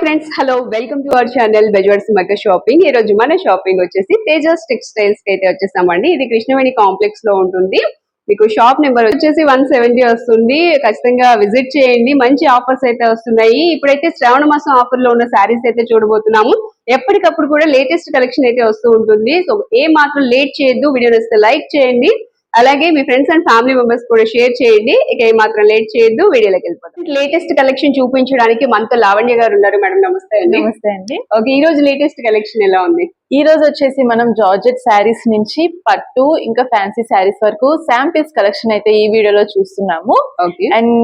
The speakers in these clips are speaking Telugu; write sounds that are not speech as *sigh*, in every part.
Friends hello welcome to our channel బెజవర్స్ మగ్గ షాపింగ్ ఈ రోజు మన షాపింగ్ వచ్చేసి తేజస్ టెక్స్టైల్స్కి అయితే వచ్చేసామండి. ఇది కృష్ణవేణి కాంప్లెక్స్లో ఉంటుంది. మీకు షాప్ నెంబర్ వచ్చేసి వన్ సెవెంటీ వస్తుంది. ఖచ్చితంగా విజిట్ చేయండి. మంచి ఆఫర్స్ అయితే వస్తున్నాయి. ఇప్పుడైతే శ్రావణ మాసం ఆఫర్లో ఉన్న శారీస్ అయితే చూడబోతున్నాము. ఎప్పటికప్పుడు కూడా లేటెస్ట్ కలెక్షన్ అయితే వస్తూ ఉంటుంది. సో ఏ మాత్రం లేట్ చేయొద్దు. వీడియో నచ్చితే లైక్ చేయండి. అలాగే మీ ఫ్రెండ్స్ అండ్ ఫ్యామిలీ మెంబర్స్ కూడా షేర్ చేయండి. ఇక ఏ మాత్రం లేట్ చేయొద్దు. వీడియోలోకి వెళ్ళిపోతాం లేటెస్ట్ కలెక్షన్ చూపించడానికి మనతో లావణ్య గారు ఉన్నారు మేడం. నమస్తే అండి. నమస్తే అండి. ఓకే ఈ రోజు లేటెస్ట్ కలెక్షన్ ఎలా ఉంది? ఈ రోజు వచ్చేసి మనం జార్జెట్ శారీస్ నుంచి పట్టు ఇంకా ఫ్యాన్సీ శారీస్ వరకు శాంపిల్స్ కలెక్షన్ అయితే ఈ వీడియోలో చూస్తున్నాము. ఓకే. అండ్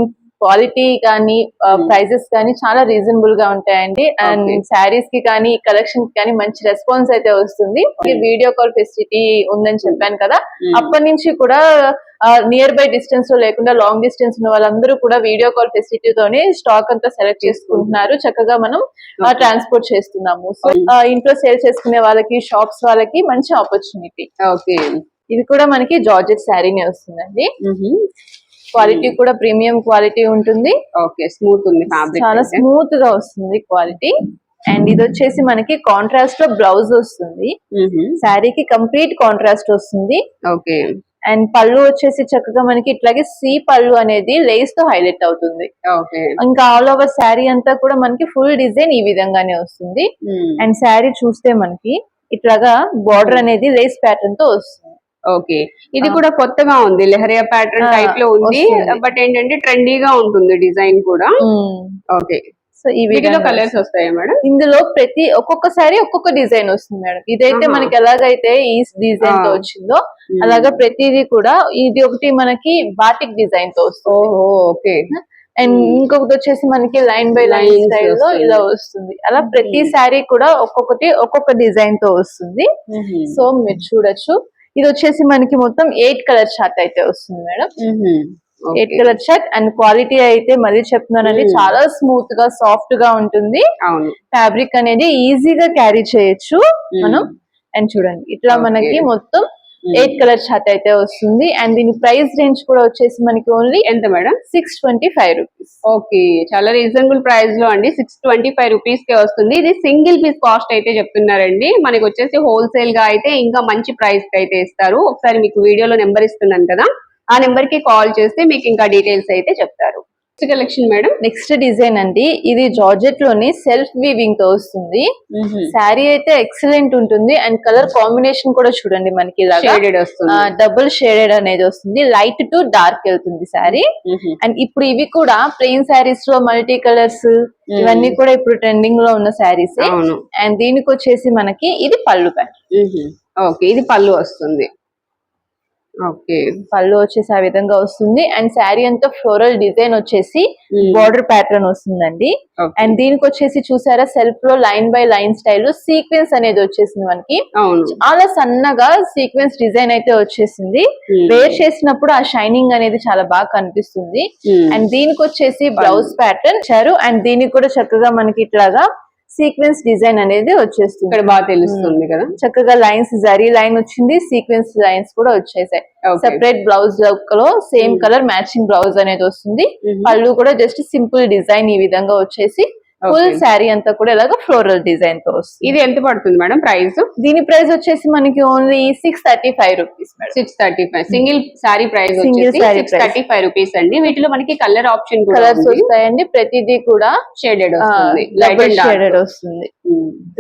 క్వాలిటీ కానీ Hmm. ప్రైజెస్ కానీ చాలా రీజనబుల్గా ఉంటాయండి. అండ్. శారీస్కి కానీ కలెక్షన్కి కానీ మంచి రెస్పాన్స్ అయితే వస్తుంది. వీడియో కాల్ ఫెసిలిటీ ఉందని చెప్పాను కదా. Hmm. అప్పటి నుంచి కూడా నియర్ బై డిస్టెన్స్లో లేకుండా లాంగ్ డిస్టెన్స్ ఉన్న వాళ్ళందరూ కూడా వీడియో కాల్ ఫెసిలిటీతోనే స్టాక్ అంతా సెలెక్ట్ చేసుకుంటున్నారు. చక్కగా మనం. ట్రాన్స్పోర్ట్ చేస్తున్నాము. So Hmm. ఇంట్లో సేల్ చేసుకునే వాళ్ళకి షాప్స్ వాళ్ళకి మంచి ఆపర్చునిటీ ఓకే ఇది కూడా మనకి జార్జెట్ శారీనే వస్తుందండి. క్వాలిటీ. కూడా ప్రీమియం క్వాలిటీ ఉంటుంది. ఓకే స్మూత్ ఉంది ఫ్యాబ్రిక్ చాలా స్మూత్గా వస్తుంది క్వాలిటీ. అండ్ ఇది వచ్చేసి మనకి కాంట్రాస్ట్లో బ్లౌజ్ వస్తుంది. శారీకి కంప్లీట్ కాంట్రాస్ట్ వస్తుంది. ఓకే. అండ్ పళ్ళు వచ్చేసి చక్కగా మనకి ఇట్లాగే సి పళ్ళు అనేది లేస్తో హైలైట్ అవుతుంది. ఇంకా ఆల్ ఓవర్ శారీ అంతా కూడా మనకి ఫుల్ డిజైన్ ఈ విధంగానే వస్తుంది. అండ్ శారీ చూస్తే మనకి ఇట్లాగా బార్డర్ అనేది లేస్ ప్యాటర్న్తో వస్తుంది. ఓకే. ఇది. కూడా కొత్తగా ఉంది. లెహరియా ప్యాటర్న్ టైప్లో ఉంది. బట్ ఏంటంటే ట్రెండీగా ఉంటుంది డిజైన్ కూడా. ఓకే. సో ఈ వీడియో కలర్స్ వస్తాయా మేడం? ఇందులో ప్రతి ఒక్కొక్క సారీ ఒక్కొక్క డిజైన్ వస్తుంది మేడం. ఇదైతే. మనకి ఎలాగైతే ఈ డిజైన్తో. వచ్చిందో అలాగా ప్రతిదీ కూడా ఇది ఒకటి మనకి బాటిక్ డిజైన్తో వస్తుంది. ఓకే. అండ్. ఇంకొకటి వచ్చేసి మనకి లైన్ బై లైన్ స్టైల్లో. ఇలా వస్తుంది. అలా ప్రతి. శారీ కూడా ఒక్కొక్కటి ఒక్కొక్క డిజైన్తో వస్తుంది. సో మీరు చూడొచ్చు. ఇది వచ్చేసి మనకి మొత్తం ఎయిట్ కలర్ షార్ట్ అయితే వస్తుంది madam. Eight colour chart and quality అయితే మళ్ళీ చెప్తున్నానండి. చాలా స్మూత్గా సాఫ్ట్గా ఉంటుంది. ఫ్యాబ్రిక్ అనేది ఈజీగా క్యారీ చేయొచ్చు మనం. అండ్ చూడండి ఇట్లా. మనకి మొత్తం. ఎయిట్ కలర్ షర్ట్ అయితే వస్తుంది. అండ్ దీని ప్రైస్ రేంజ్ కూడా వచ్చేసి మనకి ఓన్లీ ఎంత madam? Six twenty five rupees okay చాలా రీజనబుల్ ప్రైస్లో అండి. సిక్స్ ట్వంటీ ఫైవ్ రూపీస్ కే వస్తుంది. ఇది సింగిల్ పీస్ కాస్ట్ అయితే చెప్తున్నారండి. మనకి వచ్చేసి హోల్సేల్గా అయితే ఇంకా మంచి ప్రైస్కి అయితే ఇస్తారు. ఒకసారి మీకు వీడియోలో నెంబర్ ఇస్తున్నాను కదా. ఆ నెంబర్కి కాల్ చేస్తే మీకు ఇంకా డీటెయిల్స్ అయితే చెప్తారు. Collection madam? నెక్స్ట్ డిజైన్ అండి. ఇది జార్జెట్లోని సెల్ఫ్ వీవింగ్తో వస్తుంది. శారీ అయితే ఎక్సలెంట్ ఉంటుంది. అండ్ కలర్ కాంబినేషన్ కూడా చూడండి మనకి ఇలాగా. షేడెడ్ వస్తుంది. డబుల్ షేడెడ్ అనేది వస్తుంది. లైట్ టు డార్క్ వెళ్తుంది శారీ. అండ్ ఇప్పుడు ఇవి కూడా ప్లెయిన్ శారీస్లో మల్టీ కలర్స్ ఇవన్నీ కూడా ఇప్పుడు ట్రెండింగ్లో ఉన్న శారీస్. అండ్ దీనికి వచ్చేసి మనకి ఇది పళ్ళు ప్యాట్. ఓకే ఇది పళ్ళు వస్తుంది. ఓకే. పళ్ళు వచ్చేసి ఆ విధంగా వస్తుంది. అండ్ శారీ అంతా ఫ్లోరల్ డిజైన్ వచ్చేసి. బార్డర్ ప్యాటర్న్ వస్తుందండి. అండ్ దీనికి వచ్చేసి చూసారా సెల్ఫ్లో line by line style sequence అనేది వచ్చేసింది మనకి. చాలా సన్నగా సీక్వెన్స్ డిజైన్ అయితే వచ్చేసింది. వేర్ చేసినప్పుడు ఆ షైనింగ్ అనేది చాలా బాగా కనిపిస్తుంది. అండ్ దీనికి వచ్చేసి బ్లౌజ్ ప్యాటర్న్ ఇచ్చారు. అండ్ దీనికి కూడా చక్కగా మనకి ఇట్లాగా సీక్వెన్స్ డిజైన్ అనేది వచ్చేస్తుంది ఇక్కడ బాగా తెలుస్తుంది కదా చక్కగా లైన్స్ జరీ లైన్ వచ్చింది సీక్వెన్స్ లైన్స్ కూడా వచ్చేసాయి. సెపరేట్ బ్లౌజ్లో సేమ్. కలర్ మ్యాచింగ్ బ్లౌజ్ అనేది వస్తుంది. పళ్ళు కూడా జస్ట్ సింపుల్ డిజైన్ ఈ విధంగా వచ్చేసి ఫుల్. శారీ అంతా కూడా ఇలాగ ఫ్లోరల్ డిజైన్తో వస్తుంది. ఇది ఎంత పడుతుంది మేడం ప్రైస్? దీని ప్రైస్ వచ్చేసి మనకి only six thirty five rupees six thirty five single sari price six price. Thirty five rupees అండి. వీటిలో మనకి కలర్ ఆప్షన్ కలర్స్ వస్తాయండి. ప్రతిదీ కూడా షేడెడ్ వస్తుంది. లైట్ డబుల్ షేడెడ్ వస్తుంది.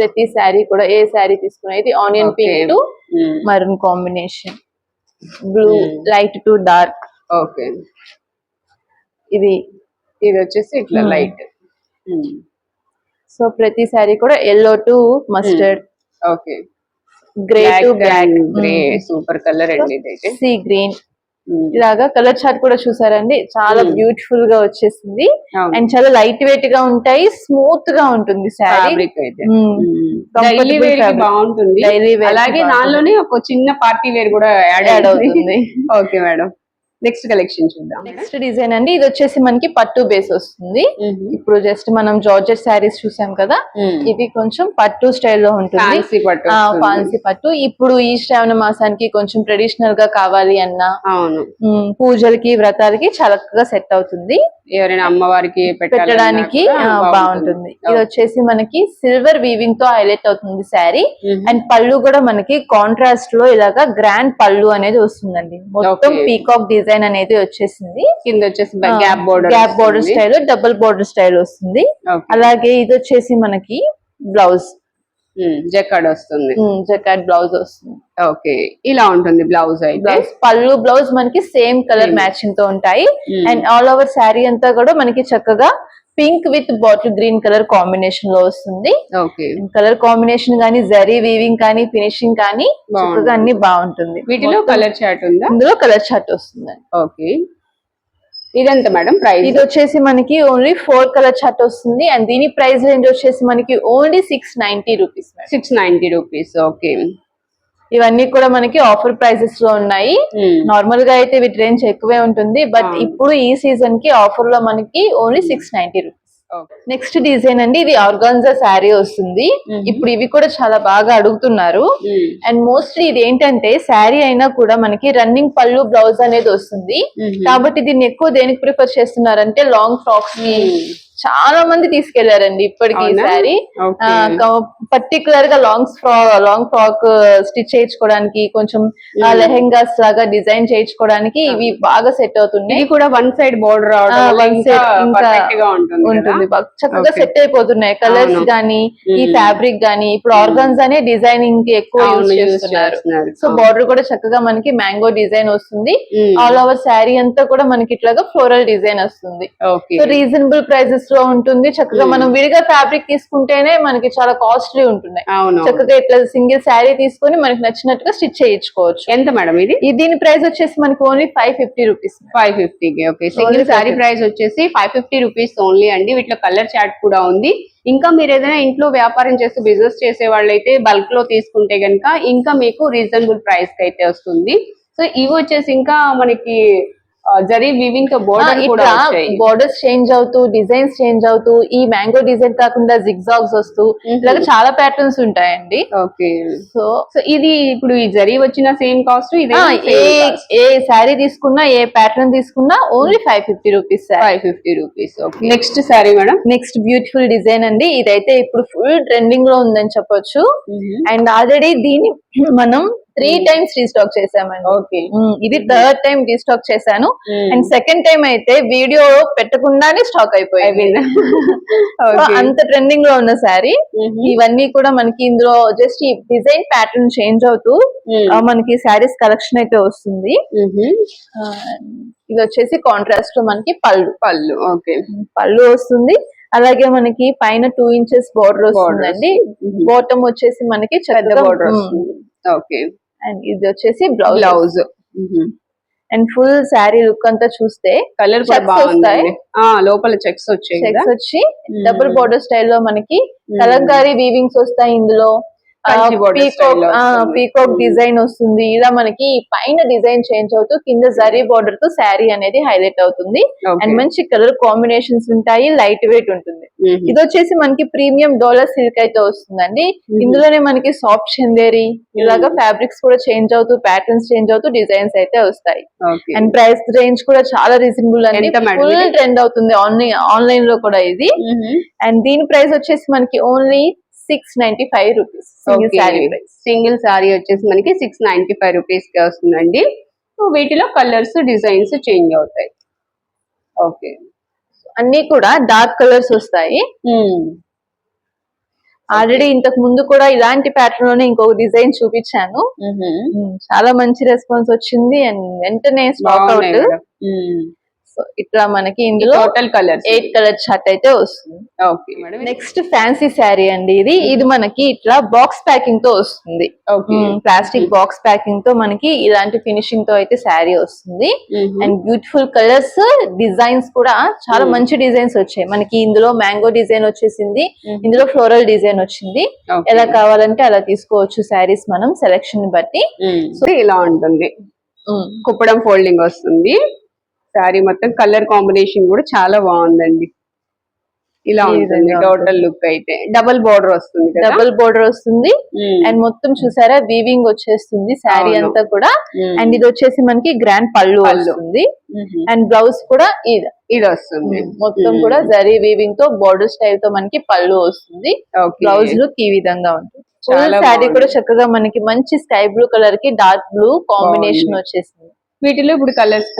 ప్రతి శారీ కూడా ఏ శారీ తీసుకున్నా ఇది onion. Pink to maroon combination blue Hmm. Light to dark okay ఇది. ఇది వచ్చేసి ఇట్లా Hmm. లైట్ సో ప్రతి శారీ కూడా yellow to mustard okay grey to black grey super colour అండి ఇదైతే సీ గ్రీన్. ఇలాగా కలర్ చార్ట్ కూడా చూసారండి. చాలా Hmm. బ్యూటిఫుల్గా వచ్చేసింది. అండ్ చాలా లైట్ వెయిట్గా ఉంటాయి. స్మూత్గా ఉంటుంది శారీ. Mm. డైలీ వేర్కి fabric. బాగుంటుంది. అలాగే. దానిలోనే ఒక చిన్న పార్టీ వేర్ కూడా యాడ్ అవుతుంది. ఓకే మేడం నెక్స్ట్ కలెక్షన్ చూద్దాం. నెక్స్ట్ డిజైన్ అండి. ఇది వచ్చేసి మనకి పట్టు బేస్ వస్తుంది. ఇప్పుడు జస్ట్ మనం జార్జెట్ శారీస్ చూసాం కదా? ఇది కొంచెం పట్టు స్టైల్లో ఉంటుంది. ఫ్యాన్సీ పట్టు వస్తుంది. ఫాన్సీ పట్టు. ఇప్పుడు ఈ శ్రావణ మాసానికి కొంచెం ట్రెడిషనల్గా కావాలి అన్నా పూజలకి వ్రతాలకి చక్కగా సెట్ అవుతుంది. ఎవరైనా అమ్మవారికి పెట్టడానికి బాగుంటుంది. ఇది వచ్చేసి మనకి సిల్వర్ వీవింగ్తో హైలైట్ అవుతుంది శారీ. అండ్ పళ్ళు కూడా మనకి కాంట్రాస్ట్లో ఇలాగా గ్రాండ్ పళ్ళు అనేది వస్తుందండి. మొత్తం. పీకాక్ డిజైన్ అనేది వచ్చేసింది. కింద వచ్చేసి gap border gap border style double border style వస్తుంది. అలాగే ఇది వచ్చేసి మనకి బ్లౌజ్ జక్కడ్ వస్తుంది. జకాట్ బ్లౌజ్ వస్తుంది. ఓకే ఇలా ఉంటుంది బ్లౌజ్ అయితే. బ్లౌజ్ పళ్ళు బ్లౌజ్ మనకి సేమ్ కలర్. మ్యాచింగ్తో ఉంటాయి. అండ్ ఆల్ ఓవర్ శారీ అంతా కూడా మనకి చక్కగా pink with bottle green colour కాంబినేషన్లో వస్తుంది. ఓకే. కలర్ కాంబినేషన్ కానీ జరీ వీవింగ్ కానీ ఫినిషింగ్ కానీ. చక్కగా అన్ని బాగుంటుంది. వీటిలో కలర్ చాట్ ఉందా? ఇందులో కలర్ చార్ట్ వస్తుంది ఓకే. ఇదెంత మేడం ప్రైస్ ఇది వచ్చేసి మనకి ఓన్లీ ఫోర్ కలర్ చార్ట్ వస్తుంది అండ్ దీని ప్రైస్ రేంజ్ వచ్చేసి మనకి only six ninety rupees six ninety rupees okay ఇవన్నీ కూడా మనకి ఆఫర్ ప్రైసెస్లో ఉన్నాయి. నార్మల్గా అయితే వీటి రేంజ్ ఎక్కువే ఉంటుంది బట్ అవును. ఇప్పుడు ఈ సీజన్కి ఆఫర్లో మనకి only six ninety rupees next design అండి ఇది ఆర్గాన్జా శారీ వస్తుంది. ఇప్పుడు ఇవి కూడా చాలా బాగా అడుగుతున్నారు. అండ్ మోస్ట్లీ ఇది ఏంటంటే శారీ అయినా కూడా మనకి రన్నింగ్ పళ్ళు బ్లౌజ్ అనేది వస్తుంది. కాబట్టి దీన్ని ఎక్కువ దేనికి ప్రిఫర్ చేస్తున్నారంటే లాంగ్ ఫ్రాక్స్కి చాలా మంది తీసుకెళ్ళారండి ఇప్పటికి ఈ అవునా? శారీ ఓకే పర్టికులర్గా long frock long frock stitch చేయించుకోవడానికి కొంచెం. లెహెంగాస్ లాగా డిజైన్ చేయించుకోవడానికి ఇవి బాగా సెట్ అవుతున్నాయి ఇది కూడా వన్ సైడ్ బోర్డర్ ఉంటుంది చక్కగా. సెట్ అయిపోతున్నాయి కలర్స్. గానీ ఈ. ఫ్యాబ్రిక్ గానీ ఇప్పుడు. ఆర్గాన్స్ అనే డిజైనింగ్కి ఎక్కువ యూజ్ యూస్ చేస్తున్నారు సో బార్డర్ కూడా చక్కగా మనకి మ్యాంగో డిజైన్ వస్తుంది. ఆల్ ఓవర్ శారీ అంతా కూడా మనకి ఇట్లాగా ఫ్లోరల్ డిజైన్ వస్తుంది సో రీజనబుల్ ప్రైసెస్ లో ఉంటుంది. చక్కగా. మనం విడిగా ఫ్యాబ్రిక్ తీసుకుంటేనే మనకి చాలా కాస్ట్లీ ఉంటున్నాయి చక్కగా ఇట్లా సింగిల్ శారీ తీసుకొని మనకి నచ్చినట్టుగా స్టిచ్ చేయించుకోవచ్చు. ఎంత మేడం ఇది? దీని ప్రైస్ వచ్చేసి మనకి only five fifty rupees five ఫిఫ్టీకి ఓకే. సింగిల్ శారీ 550. ప్రైస్ వచ్చేసి ఫైవ్ ఫిఫ్టీ రూపీస్ ఓన్లీ అండి. వీటిలో కలర్ చాట్ కూడా ఉంది. ఇంకా మీరు ఏదైనా ఇంట్లో వ్యాపారం చేస్తూ బిజినెస్ చేసే వాళ్ళైతే బల్క్లో తీసుకుంటే గనుక ఇంకా మీకు రీజనబుల్ ప్రైస్కి అయితే వస్తుంది. సో ఇవి వచ్చేసి ఇంకా మనకి జరీ వీవింగ్తో బోర్డర్ కూడా బోర్డర్స్ చేంజ్ అవుతూ డిజైన్స్ చేంజ్ అవుతూ ఈ మ్యాంగో డిజైన్ కాకుండా జిగ్జాగ్స్ వస్తూ. ఇలాగ చాలా ప్యాటర్న్స్ ఉంటాయండి. ఓకే. సో సో ఇది ఇప్పుడు ఈ జరీ వచ్చిన సేమ్ కాస్ట్ ఇదే ఏ ఏ శారీ తీసుకున్నా ఏ ప్యాటర్న్ తీసుకున్నా only five fifty rupees five fifty rupees okay next sari madam next beautiful design అండి. ఇదైతే ఇప్పుడు ఫుల్ ట్రెండింగ్లో ఉందని చెప్పొచ్చు. అండ్ ఆల్రెడీ దీన్ని *clears throat* మనం త్రీ Mhm. టైమ్స్ రీస్టాక్ చేసామండి ఓకే. ఉమ్, ఇది థర్డ్ టైం రీస్టాక్ చేశాను. అండ్ సెకండ్ టైం అయితే వీడియో పెట్టకుండానే స్టాక్ అయిపోయింది. *laughs* అంత ట్రెండింగ్లో ఉన్న శారీ. ఇవన్నీ కూడా మనకి ఇందులో జస్ట్ ఈ డిజైన్ ప్యాటర్న్ చేంజ్ అవుతూ మనకి శారీస్ కలెక్షన్ అయితే వస్తుంది. ఆ, ఇది వచ్చేసి కాంట్రాస్ట్లో మనకి పళ్ళు. పళ్ళు. ఓకే పళ్ళు వస్తుంది. అలాగే మనకి పైన టూ ఇంచెస్ బోర్డర్ వస్తుందండి. బాటమ్ వచ్చేసి మనకి పెద్ద బోర్డర్ వస్తుంది. ఓకే అండ్ ఇది వచ్చేసి blouse. Blouse and full sari look అంతా చూస్తే కలర్ ఆ లోపల చెక్స్ వచ్చాయి చెక్స్ వచ్చి. డబుల్ బోర్డర్ స్టైల్లో మనకి. కలంకారీ వీవింగ్స్ వస్తాయి ఇందులో. Peacock Hmm. డిజైన్ వస్తుంది ఇలా మనకి పైన డిజైన్ చేంజ్ అవుతూ కింద జరీ బోర్డర్తో శారీ అనేది హైలైట్ అవుతుంది. అండ్ మంచి కలర్ కాంబినేషన్స్ ఉంటాయి లైట్ వెయిట్ ఉంటుంది. ఇది వచ్చేసి మనకి ప్రీమియం డోలర్ సిల్క్ అయితే వస్తుందండి. ఇందులోనే మనకి సాఫ్ట్ చందేరి ఇలాగా. ఫ్యాబ్రిక్స్ కూడా చేంజ్ అవుతూ ప్యాటర్న్స్ చేంజ్ అవుతూ డిజైన్స్ అయితే వస్తాయి అండ్ ప్రైస్ రేంజ్ కూడా చాలా రీజనబుల్ అండి ఫుల్? ట్రెండ్ అవుతుంది ఆన్లైన్ ఆన్లైన్లో కూడా ఇది. అండ్ దీని ప్రైస్ వచ్చేసి మనకి only six ninety five rupees single. Sari single sari వచ్చేసి మనకి సిక్స్ నైన్టీ ఫైవ్ రూపీస్కి వస్తుందండి. సో వీటిలో కలర్స్ డిజైన్స్ చేంజ్ అవుతాయి. ఓకే అన్ని కూడా డార్క్ కలర్స్ వస్తాయి. ఆల్రెడీ ఇంతకు ముందు కూడా ఇలాంటి ప్యాటర్న్లోనే ఇంకొక డిజైన్ చూపించాను. ఉమ్, చాలా మంచి రెస్పాన్స్ వచ్చింది అండ్ వెంటనే స్టాక్ అవుట్ సో ఇట్లా మనకి ఇందులో total colours eight colour chart అయితే వస్తుంది. Okay madam next fancy sari అండి ఇది. ఇది మనకి ఇట్లా బాక్స్ ప్యాకింగ్తో వస్తుంది. ప్లాస్టిక్ బాక్స్ ప్యాకింగ్తో మనకి ఇలాంటి ఫినిషింగ్తో అయితే శారీ వస్తుంది. అండ్ బ్యూటిఫుల్ కలర్స్ డిజైన్స్ కూడా చాలా Hmm. మంచి డిజైన్స్ వచ్చాయి. మనకి ఇందులో మ్యాంగో డిజైన్ వచ్చేసింది. ఇందులో ఫ్లోరల్ డిజైన్ వచ్చింది. ఎలా కావాలంటే అలా తీసుకోవచ్చు శారీస్ మనం సెలెక్షన్ బట్టి. సో ఇలా ఉంటుంది. కుప్పడం ఫోల్డింగ్ వస్తుంది. శారీ మొత్తం కలర్ కాంబినేషన్ కూడా చాలా బాగుందండి ఇలా ఉంటుంది టోటల్ లుక్ అయితే డబుల్ బోర్డర్ వస్తుంది డబుల్ బోర్డర్ వస్తుంది. అండ్ మొత్తం చూసారా వీవింగ్ వచ్చేస్తుంది శారీ. అంతా కూడా. అండ్ ఇది వచ్చేసి మనకి గ్రాండ్ పళ్ళు. వస్తుంది. అండ్ బ్లౌజ్ కూడా ఇది ఇది వస్తుంది మొత్తం. కూడా జరీ వీవింగ్తో బోర్డర్ స్టైల్తో మనకి పళ్ళు వస్తుంది. బ్లౌజ్ లుక్ ఈ విధంగా ఉంటుంది శారీ. కూడా చక్కగా మనకి మంచి స్కై బ్లూ కలర్కి డార్క్ బ్లూ కాంబినేషన్. వచ్చేసింది వీటిలో ఇప్పుడు కలర్స్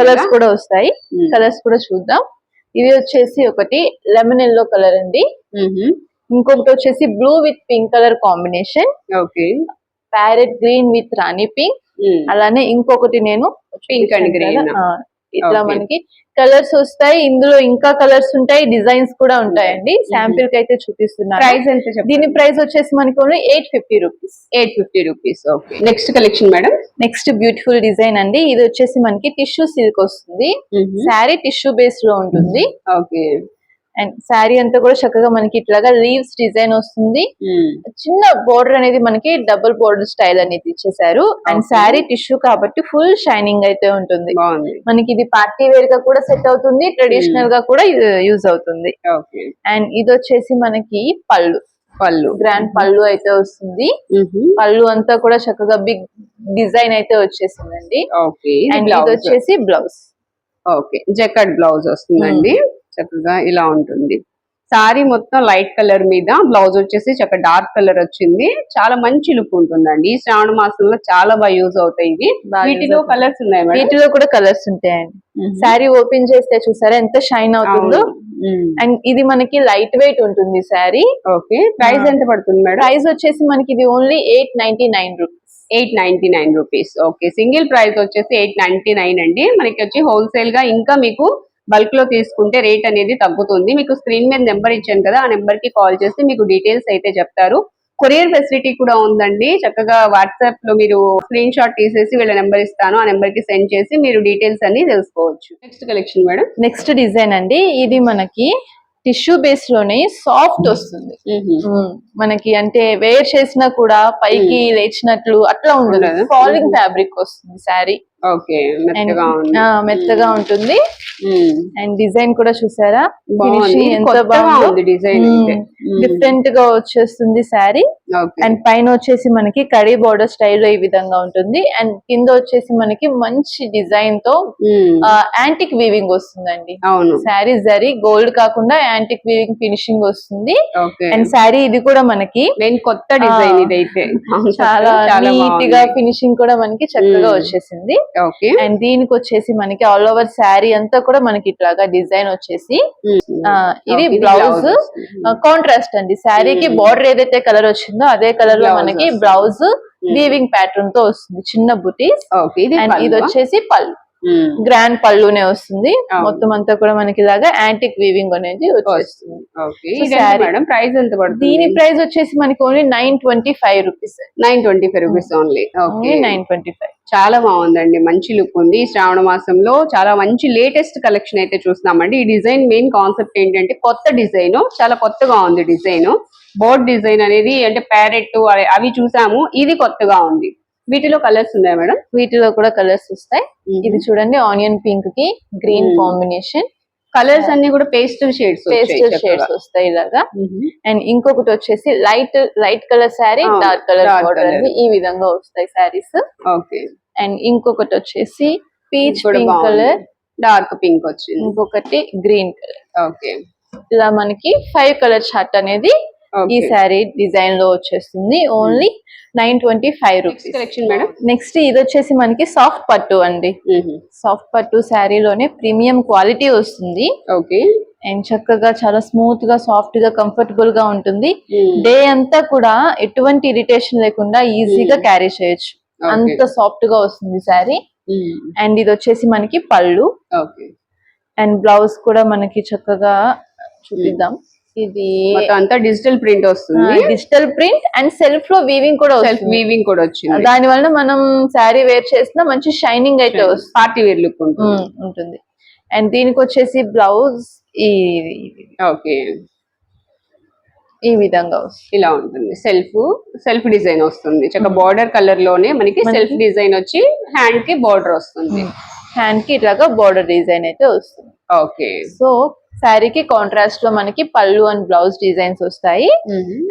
కలర్స్? కూడా వస్తాయి. కలర్స్ కూడా చూద్దాం ఇది వచ్చేసి ఒకటి లెమన్ ఎల్లో కలర్ అండి. ఇంకొకటి వచ్చేసి blue with pink colour combination okay parrot green with rani pink. అలానే ఇంకొకటి నేను. చూపించాను కదా, ఆ, ఇట్లా. మనకి కలర్స్ వస్తాయి. ఇందులో ఇంకా కలర్స్ ఉంటాయి. డిజైన్స్ కూడా ఉంటాయండి. శాంపిల్కి అయితే చూపిస్తున్నాను. ప్రైస్ ఎంత చెప్పండి దీని ప్రైస్ వచ్చేసి మనకి eight fifty rupees. Eight fifty rupees. Okay. Next collection madam next beautiful design అండి. ఇది వచ్చేసి మనకి టిష్యూ సిల్క్ వస్తుంది. శారీ టిష్యూ బేస్లో ఉంటుంది. ఓకే. అండ్ శారీ అంతా కూడా చక్కగా మనకి ఇట్లాగా లీవ్స్ డిజైన్ వస్తుంది. చిన్న బోర్డర్ అనేది మనకి డబుల్ బోర్డర్ స్టైల్ అనేది ఇచ్చేసారు అండ్. శారీ టిష్యూ కాబట్టి ఫుల్ షైనింగ్ అయితే ఉంటుంది. మనకి ఇది పార్టీ వేర్గా కూడా సెట్ అవుతుంది. ట్రెడిషనల్గా కూడా యూజ్ అవుతుంది. అండ్ ఇది వచ్చేసి మనకి పళ్ళు. పళ్ళు. గ్రాండ్ పళ్ళు అయితే వస్తుంది. మ్మ్. పళ్ళు అంతా కూడా చక్కగా బిగ్ డిజైన్ అయితే వచ్చేసిందండి. అండ్ ఇది వచ్చేసి బ్లౌజ్ ఓకే జకట్ బ్లౌజ్ వస్తుందండి. చక్కగా ఇలా ఉంటుంది. సారీ మొత్తం లైట్ కలర్ మీద బ్లౌజ్ వచ్చేసి చక్కగా డార్క్ కలర్ వచ్చింది. చాలా మంచి లుక్ ఉంటుందండి. ఈ శ్రావణ మాసంలో చాలా బాగా యూజ్ అవుతాయి ఇవి. వీటిలో. కలర్స్ ఉన్నాయి వీటిలో కూడా కలర్స్ ఉంటాయండి. శారీ ఓపెన్ చేస్తే చూసారా ఎంత షైన్ అవుతుందో? అండ్ ఇది మనకి లైట్ వెయిట్ ఉంటుంది శారీ ఓకే. ప్రైస్. ఎంత పడుతుంది మేడం? ప్రైస్ వచ్చేసి మనకి ఇది only eight ninety nine rupees. Eight ninety nine rupees. Okay. Single price వచ్చేసి ఎయిట్ నైన్టీ నైన్ అండి. మనకి వచ్చి హోల్సేల్గా ఇంకా మీకు బల్క్లో తీసుకుంటే రేట్ అనేది తగ్గుతుంది. మీకు స్క్రీన్ మీద నెంబర్ ఇచ్చాను కదా ఆ నెంబర్కి కాల్ చేసి మీకు డీటెయిల్స్ అయితే చెప్తారు. కొరియర్ ఫెసిలిటీ కూడా ఉందండి. చక్కగా వాట్సాప్లో మీరు స్క్రీన్ షాట్ తీసేసి వీళ్ళ నెంబర్ ఇస్తాను. ఆ నెంబర్కి సెండ్ చేసి మీరు డీటెయిల్స్ అన్ని తెలుసుకోవచ్చు. Next collection madam. Next design అండి. ఇది మనకి టిష్యూ బేస్లోనే సాఫ్ట్ వస్తుంది. మనకి అంటే వేర్ చేసినా కూడా పైకి లేచినట్లు అట్లా ఉండదు. ఫాలింగ్ ఫ్యాబ్రిక్ వస్తుంది శారీ మెత్తగా మెత్తగా ఉంటుంది. అండ్ డిజైన్ కూడా చూసారా? ఎంత బాగుందో. డిజైన్. డిఫరెంట్గా వచ్చేస్తుంది శారీ. అండ్ పైన వచ్చేసి మనకి కడీ బోర్డర్ స్టైల్లో ఈ విధంగా ఉంటుంది. అండ్ కింద వచ్చేసి మనకి మంచి డిజైన్తో. యాంటిక్ వీవింగ్ వస్తుందండి. శారీ జరీ గోల్డ్ కాకుండా యాంటిక్ వీవింగ్ ఫినిషింగ్ వస్తుంది. అండ్ శారీ ఇది కూడా మనకి కొత్త డిజైన్ ఇదైతే. చాలా నీట్గా ఫినిషింగ్ కూడా మనకి చక్కగా మ్మ్. వచ్చేసింది. అండ్ దీనికి వచ్చేసి మనకి ఆల్ ఓవర్ శారీ అంతా కూడా మనకి ఇట్లాగా డిజైన్ వచ్చేసి ఇది బ్లౌజ్ కాంట్రాస్ట్ అండి శారీకి. బార్డర్ ఏదైతే కలర్ వచ్చిందో అదే కలర్లో మనకి. బ్లౌజ్ వీవింగ్ ప్యాటర్న్తో వస్తుంది చిన్న బుటీస్ ఇది? వచ్చేసి పళ్ళు మ్మ్. గ్రాండ్ పళ్ళునే వస్తుంది. మొత్తం అంతా కూడా మనకి ఇలాగా యాంటిక్ వీవింగ్ అనేది వచ్చేస్తుంది. ప్రైస్ ఎంత పడుతుంది? దీని ప్రైస్ వచ్చేసి మనకి only nine twenty five rupees nine twenty five rupees only okay nine twenty five చాలా బాగుందండి. మంచి లుక్ ఉంది. శ్రావణ మాసంలో చాలా మంచి లేటెస్ట్ కలెక్షన్ అయితే చూస్తున్నామండి. ఈ డిజైన్ మెయిన్ కాన్సెప్ట్ ఏంటంటే కొత్త డిజైన్ చాలా కొత్తగా ఉంది డిజైన్ బోర్డ్ డిజైన్ అనేది అంటే ప్యారెట్ అవి చూసాము. ఇది కొత్తగా ఉంది. వీటిలో కలర్స్ ఉన్నాయా మేడం వీటిలో కూడా కలర్స్ వస్తాయి. ఇది చూడండి ఆనియన్ పింక్కి గ్రీన్. కాంబినేషన్. కలర్స్ అన్ని కూడా పేస్టల్ షేడ్స్ పేస్టల్ షేడ్స్ వస్తాయి ఇలాగా. అండ్ ఇంకొకటి వచ్చేసి light light colour sari dark colour border. ఈ విధంగా వస్తాయి శారీస్. ఓకే. అండ్ ఇంకొకటి వచ్చేసి peach pink. Colour dark pink వచ్చింది. ఇంకొకటి గ్రీన్ కలర్ ఓకే. ఇలా మనకి ఫైవ్ కలర్ చార్ట్ అనేది ఈ శారీ డిజైన్లో వచ్చేస్తుంది. Only nine twenty five rupees collection madam next ఇది వచ్చేసి మనకి సాఫ్ట్ పట్టు అండి. సాఫ్ట్ పట్టు శారీలోనే ప్రీమియం క్వాలిటీ వస్తుంది. ఓకే అండ్ చక్కగా చాలా స్మూత్గా సాఫ్ట్గా కంఫర్టబుల్గా ఉంటుంది. డే అంతా కూడా ఎటువంటి ఇరిటేషన్ లేకుండా ఈజీగా. క్యారీ చేయొచ్చు. అంత సాఫ్ట్గా వస్తుంది శారీ అండ్ ఇది వచ్చేసి మనకి పళ్ళు. అండ్ బ్లౌజ్ కూడా మనకి చక్కగా చూపిద్దాం. ఇది అంతా డిజిటల్ ప్రింట్ వస్తుంది. డిజిటల్ ప్రింట్ అండ్ సెల్ఫ్లో వీవింగ్ కూడా సెల్ఫ్ వీవింగ్ కూడా వచ్చింది. దాని వలన మనం శారీ వేర్ చేసిన మంచి షైనింగ్ అయితే వస్తుంది. పార్టీ వేర్ లుక్ ఉంటుంది. అండ్ దీనికి వచ్చేసి బ్లౌజ్ ఈ ఓకే. ఈ విధంగా వస్తుంది. ఇలా ఉంటుంది. సెల్ఫ్ సెల్ఫ్ డిజైన్ వస్తుంది. చక్క. బార్డర్ కలర్లోనే మనకి మనకి- సెల్ఫ్ డిజైన్ వచ్చి హ్యాండ్కి బార్డర్ వస్తుంది. హ్యాండ్కి ఇట్లాగా బోర్డర్ డిజైన్ అయితే వస్తుంది. ఓకే. సో శారీకి కాంట్రాస్ట్లో మనకి పళ్ళు అండ్ బ్లౌజ్ డిజైన్స్ వస్తాయి.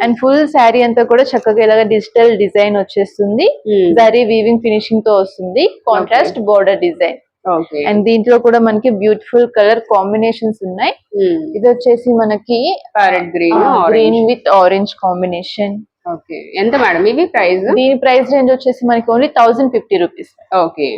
అండ్ ఫుల్ శారీ అంతా కూడా చక్కగా ఇలాగ డిజిటల్ డిజైన్ వచ్చేస్తుంది. జరీ వీవింగ్ ఫినిషింగ్తో వస్తుంది. Contrast border design okay and దీంట్లో కూడా మనకి బ్యూటిఫుల్ కలర్ కాంబినేషన్స్ ఉన్నాయి. ఇది వచ్చేసి మనకి parrot green green with orange combination okay ఎంత మేడం? ఇవి ప్రైస్ దీని ప్రైస్ రేంజ్ వచ్చేసి మనకి only thousand fifty rupees okay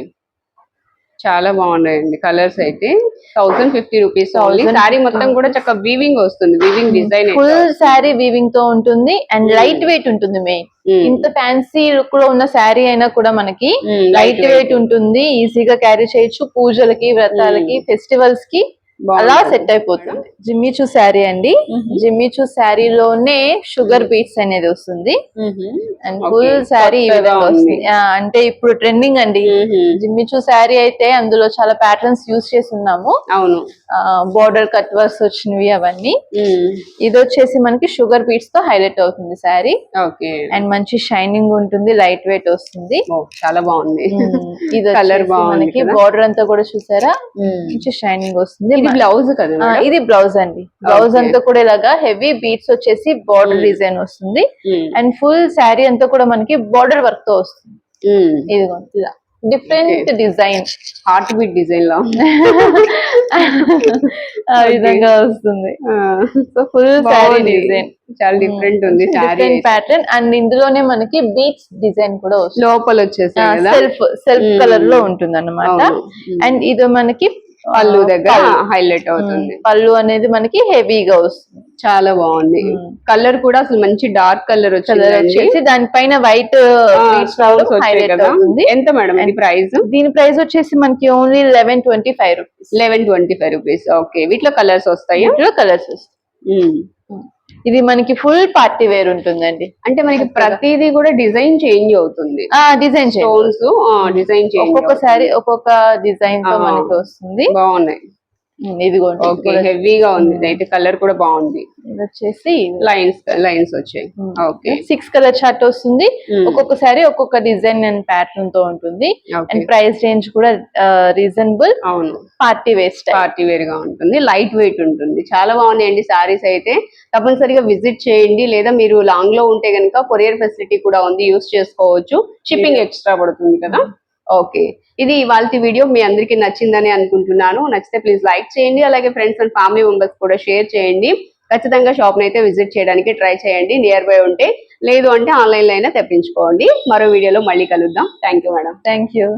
చాలా బాగున్నాయండి కలర్స్ అయితే. Thousand fifty rupees only. 1050 sari మొత్తం కూడా చక్కగా వీవింగ్ వస్తుంది. వీవింగ్ డిజైన్ ఫుల్ శారీ వీవింగ్తో ఉంటుంది. అండ్ లైట్ వెయిట్ ఉంటుంది మెయిన్ ఇంత ఫ్యాన్సీ లుక్లో ఉన్న శారీ అయినా కూడా మనకి Hmm, లైట్ వెయిట్ ఉంటుంది. ఈజీగా క్యారీ చేయొచ్చు. పూజలకి వ్రతాలకి ఫెస్టివల్స్కి. అలా సెట్ అయిపోతుంది. జిమ్మిచూ శారీ అండి. జిమ్మిచూ శారీలోనే షుగర్ బీట్స్ అనేది వస్తుంది. అండ్ ఫుల్ శారీ ఈ విధంగా వస్తుంది. అంటే ఇప్పుడు ట్రెండింగ్ అండి. జిమ్మిచూ శారీ అయితే అందులో చాలా ప్యాటర్న్స్ యూస్ చేసి ఉన్నాము. అవును. బోర్డర్ కట్ వర్క్స్ వచ్చినవి అవన్నీ. ఇది వచ్చేసి మనకి షుగర్ బీట్స్తో హైలైట్ అవుతుంది శారీ. అండ్ మంచి షైనింగ్ ఉంటుంది లైట్ వెయిట్ వస్తుంది. చాలా బాగుంది. ఇది *laughs* కలర్ బాగుంది మనకి? బార్డర్ అంతా కూడా చూసారా? మంచి షైనింగ్ వస్తుంది. బ్లౌజ్ కదా? ఇది బ్లౌజ్ అండి. బ్లౌజ్. అంతా కూడా ఇలాగా హెవీ బీట్స్ వచ్చేసి బార్డర్ Hmm. డిజైన్ వస్తుంది. ఉమ్, అండ్ ఫుల్ శారీ అంతా కూడా మనకి బార్డర్ వర్క్తో వస్తుంది. ఉమ్. ఇదిగో ఇలా. డిఫరెంట్ డిజైన్ హార్ట్ బీట్ డిజైన్లో ఆ విధంగా వస్తుంది. So full sari. డిజైన్ చాలా డిఫరెంట్ ఉంది సారీ డిఫరెంట్ ప్యాటర్న్ అండ్ ఇందులోనే మనకి బీట్స్ డిజైన్ కూడా వస్తుంది. లోపల వచ్చేసాయి కదా? Self self Hmm. కలర్లో ఉంటుంది అనమాట. Hmm. అండ్ ఇది మనకి పళ్ళు దగ్గర. హైలైట్ అవుతుంది. పళ్ళు అనేది మనకి హెవీగా వస్తుంది. చాలా బాగుంది. కలర్ కూడా అసలు మంచి డార్క్ కలర్ వచ్చేసి దానిపైన వైట్ ఎంత మేడం ఇది ప్రైస్ దీని ప్రైస్ వచ్చేసి మనకి only eleven twenty five rupees eleven twenty five rupees okay వీటిలో కలర్స్ వస్తాయా? ఇంట్లో కలర్స్ ఉమ్. ఇది మనకి ఫుల్ పార్టీ వేర్ ఉంటుందండి. అంటే మనకి ప్రతిదీ కూడా డిజైన్ చేంజ్ అవుతుంది. ఆ డిజైన్ స్టోన్స్ డిజైన్ చేంజ్ ఒక్కొక్కసారి ఒక్కొక్క డిజైన్తో. మనకి వస్తుంది. బాగున్నాయి. ఇదిగోండి ఓకే హెవీగా ఉంది. అయితే కలర్ కూడా బాగుంది. ఇది వచ్చేసి లైన్స్ లైన్స్ వచ్చాయి. ఓకే. సిక్స్ కలర్ చార్ట్ వస్తుంది. ఒక్కొక్కసారి ఒక్కొక్క డిజైన్ అండ్ ప్యాటర్న్తో ఉంటుంది. అండ్ ప్రైస్ రేంజ్ కూడా రీజనబుల్ అవును. పార్టీ వేస్ట్ పార్టీ వేర్గా ఉంటుంది. లైట్ వెయిట్ ఉంటుంది. చాలా బాగున్నాయండి సారీస్ అయితే. తప్పనిసరిగా విజిట్ చేయండి. లేదా మీరు లాంగ్లో ఉంటే కనుక కొరియర్ ఫెసిలిటీ కూడా ఉంది. యూస్ చేసుకోవచ్చు. షిప్పింగ్ ఎక్స్ట్రా పడుతుంది కదా. ఓకే. ఇది ఇవాళ వీడియో. మీ అందరికీ నచ్చిందని అనుకుంటున్నాను. నచ్చితే ప్లీజ్ లైక్ చేయండి. అలాగే ఫ్రెండ్స్ అండ్ ఫ్యామిలీ మెంబర్స్ కూడా షేర్ చేయండి. ఖచ్చితంగా షాప్ అయితే విజిట్ చేయడానికి ట్రై చేయండి. నియర్ బై ఉంటే లేదు అంటే ఆన్లైన్లో అయినా తెప్పించుకోండి. మరో వీడియోలో మళ్ళీ కలుద్దాం. Thank you madam thank you